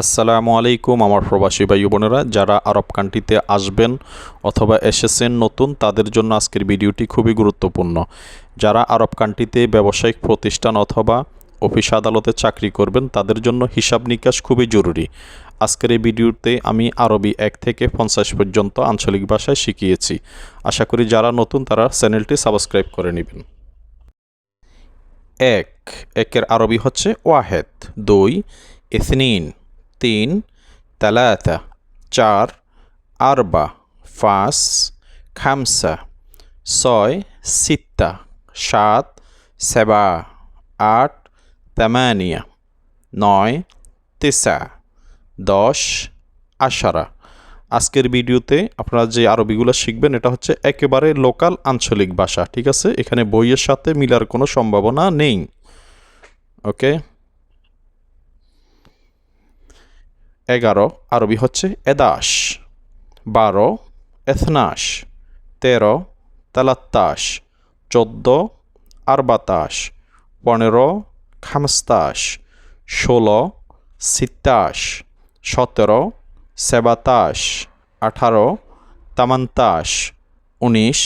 আসসালামু আলাইকুম আমার প্রবাসী ভাই বোনেরা, যারা আরব কান্ট্রিতে আসবেন অথবা এসেছেন নতুন, তাদের জন্য আজকের ভিডিওটি খুবই গুরুত্বপূর্ণ। যারা আরব কান্ট্রিতে ব্যবসায়িক প্রতিষ্ঠান অথবা অফিস আদালতে চাকরি করবেন, তাদের জন্য হিসাব নিকাশ খুবই জরুরি। আজকের এই ভিডিওতে আমি আরবি এক থেকে পঞ্চাশ পর্যন্ত আঞ্চলিক ভাষায় শিখিয়েছি। আশা করি যারা নতুন, তারা চ্যানেলটি সাবস্ক্রাইব করে নেবেন। এক, একের আরবি হচ্ছে ওয়াহেদ। দুই, ইসনিন। তিন, তালাতা, চার, আরবা, পাঁচ, খামসা, ছয়, সিত্তা, সাত, সেবা, আট, তামানিয়া, নয়, তেসা, দশ, আশারা। আজকের ভিডিওতে আপনারা যে আরবিগুলো শিখবেন, এটা হচ্ছে একেবারে লোকাল আঞ্চলিক ভাষা, ঠিক আছে? এখানে বইয়ের সাথে মিলার কোনো সম্ভাবনা নেই। ওকে? এগারো, আরবি হচ্ছে এদাস বারো এথনাস তেরো তালাত্তাস চোদ্দ আরবাতাস পনেরো খামস্তাস ষোলো সিত্তাস সতেরো সেবাতাস আঠারো তামান্তাস উনিশ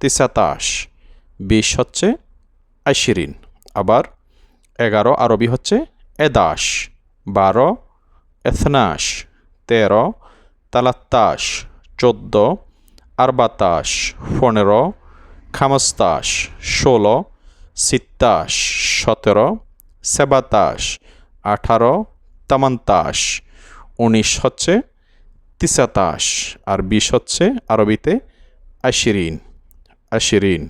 তিসাতাস বিশ হচ্ছে আশিরিন আবার এগারো, আরবি হচ্ছে এদাস বারো এথনাস তেরো তালাত্তাস চোদ্দ আরবাতাস পনেরো খামস্তাস ষোলো সিত্তাস সতেরো সেবাতাস আঠারো তামান্তাস উনিশ হচ্ছে তিসাতাস আর বিশ হচ্ছে আরবিতে আশিরিন আশিরিন।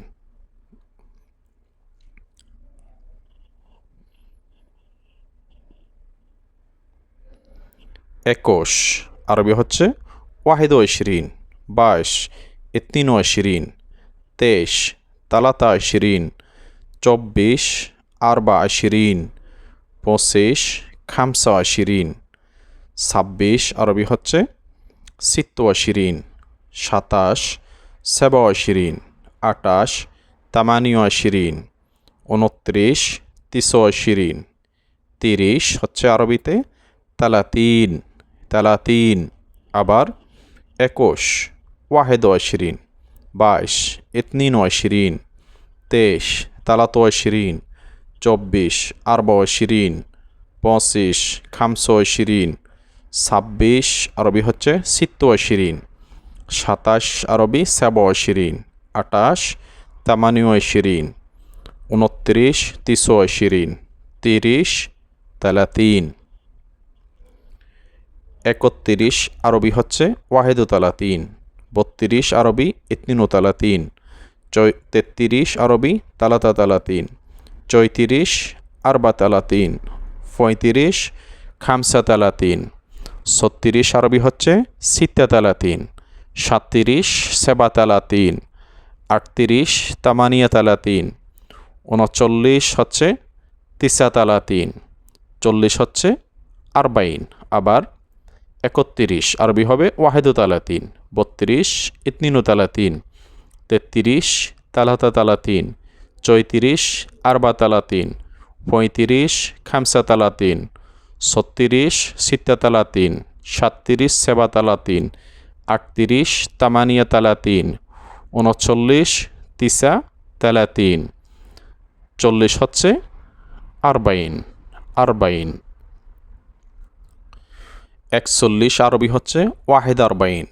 একুশ। আরবি হচ্ছে ওয়াহিদ শিরিন বাইশ। ইতিন শিরিন তেইশ। তালাতা শিরিন চব্বিশ। আরবা শিরিন পঁচিশ। খামসা শিরিন ছাব্বিশ। আরবি হচ্ছে সিত্ত শিরিন সাতাশ। সেবা শিরিন আটাশ তামানিয়া শিরিন উনত্রিশ। তিস শিরিন তিরিশ হচ্ছে আরবিতে তালাতিন। তালাতিন, আবার একুশ, ওয়াহেদ শিরিন বাইশ, ইতনিন শিরিন তেইশ, তালাত শিরিন চব্বিশ, আরব শিরিন পঁচিশ, খামস শিরিন ছাব্বিশ, আরবি হচ্ছে সিত্ত শিরিন সাতাশ, আরবি সেব শিরিন আটাশ তামানীয় শিরিন উনত্রিশ, তিস শিরিন তিরিশ, তালাতিন। একত্রিশ আরবি হচ্ছে ওয়াহেদুতালা তিন বত্রিশ আরবি ইতনিনুতালা তিন তেত্রিশ আরবি তালাতা তালা তিন চৈত্রিশ আরবাতালা তিন পঁয়ত্রিশ খামসাতালা তিন ছত্রিশ আরবি হচ্ছে সিত্তাতালা তিন সাতত্রিশ সেবাতালা তিন আটত্রিশ তামানিয়াতালা তিন উনচল্লিশ হচ্ছে তিসাতালা তিন চল্লিশ হচ্ছে আরবাইন, আবার একত্রিশ, আরবি হবে ওয়াহেদু তালাতিন, বত্রিশ, ইতনিনু তালাতিন, তেত্রিশ, তালাতা তালাতিন, চৈত্রিশ, আরবা তালাতিন, পঁয়ত্রিশ, খামসা তালাতিন, ছত্রিশ, সিত্তা তালাতিন, সাতত্রিশ, সেবা তালাতিন, আটত্রিশ, তামানিয়া তালাতিন, উনচল্লিশ, তিসা তালাতিন, চল্লিশ হচ্ছে আরবাইন আরবাইন। একচল্লিশ আরবি হচ্ছে ওয়াহেদ আরবাইন,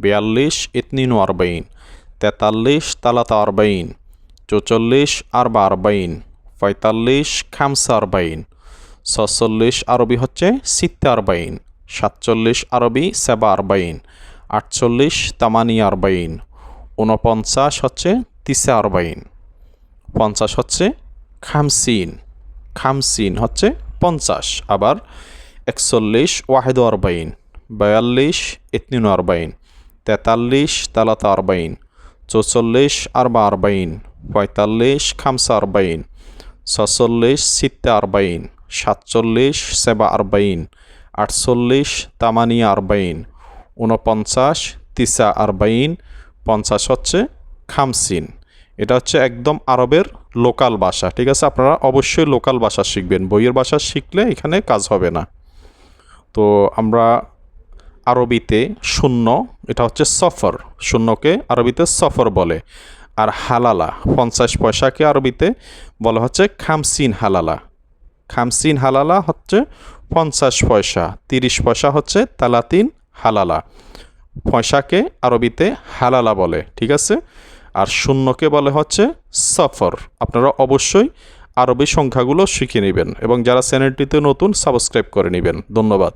বিয়াল্লিশ ইতনিন আরবাইন, তেতাল্লিশ তালাতা আরবাইন, চৌচল্লিশ আরবা আরবাইন, পঁয়তাল্লিশ খামসা আরবাইন, ছচল্লিশ আরবি হচ্ছে সিত্তে আরবাইন, সাতচল্লিশ আরবি সেবা আরবাইন, আটচল্লিশ তামানি আরবাইন, ঊনপঞ্চাশ হচ্ছে তিসা আরবাইন, পঞ্চাশ হচ্ছে খামসিন খামসিন হচ্ছে পঞ্চাশ, আবার একচল্লিশ, ওয়াহেদ আরবাইন। বয়াল্লিশ, ইতনিন আরবাইন। তেতাল্লিশ, তালাতা আরবাইন। চৌচল্লিশ, আরবা আরবাইন। পঁয়তাল্লিশ, খামসা আরবাইন। ছচল্লিশ, সিত্তা আরবাইন। সাতচল্লিশ, সেবা আরবাইন। আটচল্লিশ, তামানিয়া আরবাইন। ঊনপঞ্চাশ, তিসা আরবাইন। পঞ্চাশ হচ্ছে খামসিন। এটা হচ্ছে একদম আরবের লোকাল ভাষা, ঠিক আছে? আপনারা অবশ্যই লোকাল ভাষা শিখবেন। বইয়ের ভাষা শিখলে এখানে কাজ হবে না। তো আমরা আরবিতে শূন্য, এটা হচ্ছে সফর, শূন্যকে আরবিতে সফর বলে। আর হালালা, পঞ্চাশ পয়সাকে আরবিতে বলা হচ্ছে খামসিন হালালা। খামসিন হালালা হচ্ছে পঞ্চাশ পয়সা, তিরিশ পয়সা হচ্ছে তালাতিন হালালা। পয়সাকে আরবিতে হালালা বলে, ঠিক আছে? আর শূন্যকে বলে হচ্ছে সফর। আপনারা অবশ্যই আরবি সংখ্যাগুলো শিখে নেবেন এবং যারা চ্যানেলটিতে নতুন সাবস্ক্রাইব করে নেবেন। ধন্যবাদ।